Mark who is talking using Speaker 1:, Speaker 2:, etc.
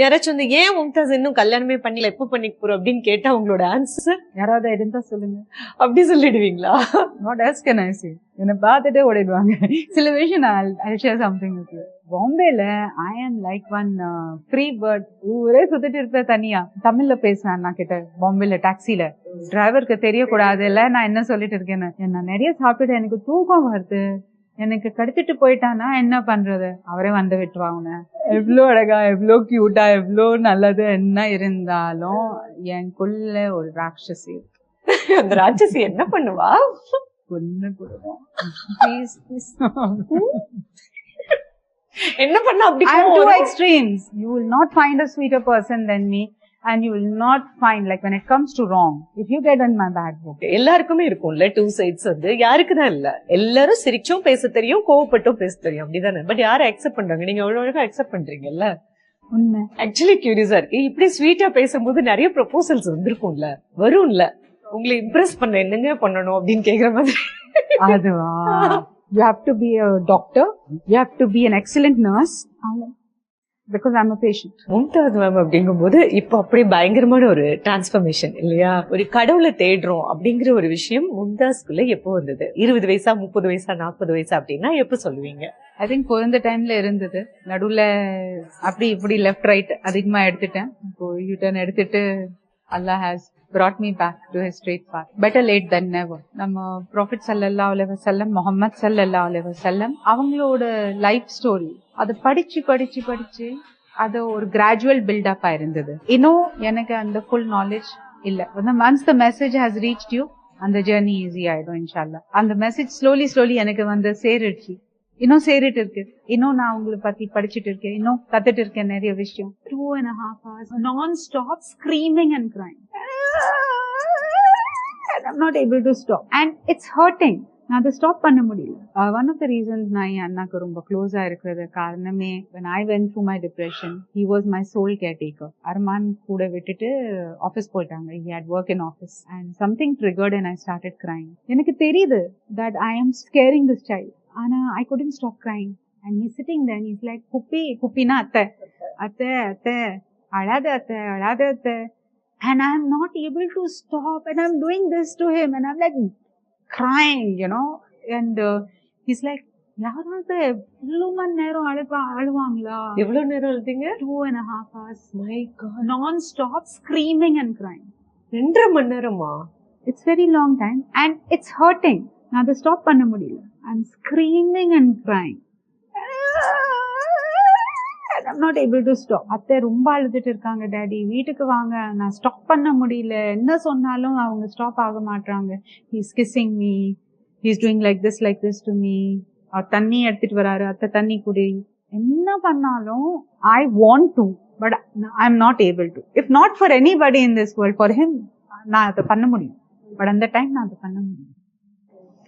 Speaker 1: யாராச்சும் வந்து ஏன் மும்தாஸ் இன்னும் கல்யாணமே பண்ணல எப்ப பண்ணிக்க போறோம் அப்படின்னு கேட்டா உங்களோட ஆன்சர்
Speaker 2: யாராவது இருந்தா சொல்லுங்க.
Speaker 1: அப்படி சொல்லிடுவீங்களா?
Speaker 2: What else can I say என்னை பார்த்துட்டே ஓடிடுவாங்க. சில விஷயம் நான் ஐ ஷேர் சம்திங் வித் பாம்பேல ஐ ஆம் லைக் ஒன் ஃப்ரீ பேர்ட் ஊரே சுத்திட்டு இருப்பேன் தனியா. தமிழ்ல பேசுவேன் நான் கிட்ட பாம்பேல டாக்ஸில டிரைவருக்கு தெரியக்கூடாது இல்ல நான் என்ன சொல்லிட்டு இருக்கேன்னு. நான் நிறைய சாப்பிட்டுட்டு எனக்கு தூக்கம் வருது. எனக்கு கடத்திட்டு போயிட்டானா என்ன பண்றது அவரே வந்து விட்டுருவாங்க எவ்வளோ அழகா எவ்வளோ கியூட்டா எவ்வளோ நல்லது என்ன இருந்தாலும் எனக்குள்ள ஒரு ராட்சசி இருக்கு.
Speaker 1: அந்த ராட்சசி என்ன பண்ணுவா
Speaker 2: கொன்னு ப்ளீஸ்
Speaker 1: என்ன பண்ணா அப்படி
Speaker 2: two
Speaker 1: வரும்?
Speaker 2: extremes. You will not find a sweeter person than me, and you will not find like when it comes to wrong. If you get in my bad book,
Speaker 1: எல்லாருக்குமே இருக்கும்ல டூ சைட்ஸ் வந்து. யாருக்கு தான் இல்ல? எல்லாரும் சிரிச்சும் பேச தெரியும் கோவப்பட்டும் பேச தெரியும். அப்படிதானே? பட் யாரை அக்செப்ட் பண்றாங்க? நீங்க அவ்வளவு அழகா அக்செப்ட் பண்றீங்கல்ல?
Speaker 2: உண்மை.
Speaker 1: ஆக்சுவலி கியூரியஸா இருக்கு. இப்படி ஸ்வீட்டா பேசும்போது நிறைய ப்ரொபோசல்ஸ் வந்திருக்கும்ல வரும்ல உங்களை இம்ப்ரெஸ் பண்ண என்னங்க பண்ணணும் அப்படின்னு கேக்குற மாதிரி.
Speaker 2: அதுவா? You have to be a doctor. You have to be an excellent nurse. Because i'm a patient.
Speaker 1: Mumtaz ma'am அப்படிங்கும்போது இப்போ அப்படியே பயங்கரமான ஒரு டிரான்ஸ்ஃபர்மேஷன் இல்லையா? ஒரு கடவுளை தேடுறோம் அப்படிங்கிற ஒரு விஷயம் மும்தாஸ்குள்ள எப்போ வந்தது? இருபது வயசா முப்பது வயசா நாற்பது வயசா அப்படின்னா எப்ப சொல்லுவீங்க?
Speaker 2: ஐ திங்க் பிறந்த டைம்ல இருந்தது. நடுவுல அப்படி இப்படி லெஃப்ட் ரைட் அதிகமா எடுத்துட்டேன். இப்போ யூ டர்ன் எடுத்துட்டு Allah has brought me back to his straight path. Better late than never. நம்ம ப்ராஃபிட் சல்லல்லா அலைஹி வஸல்லம் முஹம்மத் சல்லல்லாஹு அலைஹி செல்லம் அவங்களோட லைஃப் ஸ்டோரி அதை படிச்சு படிச்சு படிச்சு அது ஒரு கிராஜுவல் பில்டப் இருந்தது. இன்னும் எனக்கு அந்த ஃபுல் நாலேஜ் இல்ல. Once the message has reach you அந்த ஜேர்னி ஈஸி ஆயிடும் இன்ஷால்லா அந்த மெசேஜ் ஸ்லோலி ஸ்லோலி எனக்கு வந்து சேருச்சு. இன்னும் சேரிட்டு இருக்கு இன்னும் நான் உங்களை பத்தி படிச்சுட்டு இருக்கேன் இன்னும் கத்துட்டு இருக்கேன் நிறைய விஷயம். டூ அண்ட் ஹாஃப் ஹவர்ஸ் நான் stop screaming and crying I'm not able to stop. And it's hurting. நான் அதை ஸ்டாப் பண்ண முடியல. ஒன் ஆஃப் த ரீசன்ஸ் நான் என் அண்ணாக்கு ரொம்ப க்ளோஸா இருக்கிறது காரணமே when I went through my depression he was my sole taker Arman கூட விட்டுட்டு uh, ஆஃபீஸ் போயிட்டாங்க. He had work in office and something triggered and I started crying எனக்கு தெரியுது that I am scaring this child ஆனா I couldn't stop crying. And he's sitting there and he's like குப்பி குப்பினா அத்தை. அத்தை அத்தை. அழாத அத்தை அழாத அத்தை. And I'm not able to stop and I'm doing this to him and I'm like crying, you know, and uh, he's like, யாராவது எவ்வளவு மணி நேரம் அழுப்பா அழுவாங்களா?
Speaker 1: எவ்வளவு நேரம் எழுதிங்க
Speaker 2: two and half hours
Speaker 1: my god
Speaker 2: நான் ஸ்டாப் ஸ்க்ரீமிங் அண்ட் கிரைங்
Speaker 1: ரெண்டரை மணி நேரமா?
Speaker 2: It's very long time and it's hurting நான் அதை ஸ்டாப் பண்ண முடியல. I'm screaming and crying I'm not able to stop அத்தை ரொம்ப அழுதுட்டு இருக்காங்க டேடி வீட்டுக்கு வாங்க. நான் ஸ்டாப் பண்ண முடியல. என்ன சொன்னாலும் அவங்க ஸ்டாப் ஆக மாட்டாங்க he's kissing me he's doing like this like this to me அவர் தண்ணி எடுத்துட்டு வராரு. அத்தை தண்ணி குடி. என்ன பண்ணாலும் I want to but I am not able to if not for anybody in this world for him நான் அதை பண்ண முடியும். பட் அந்த டைம் நான் அதை பண்ண முடியும்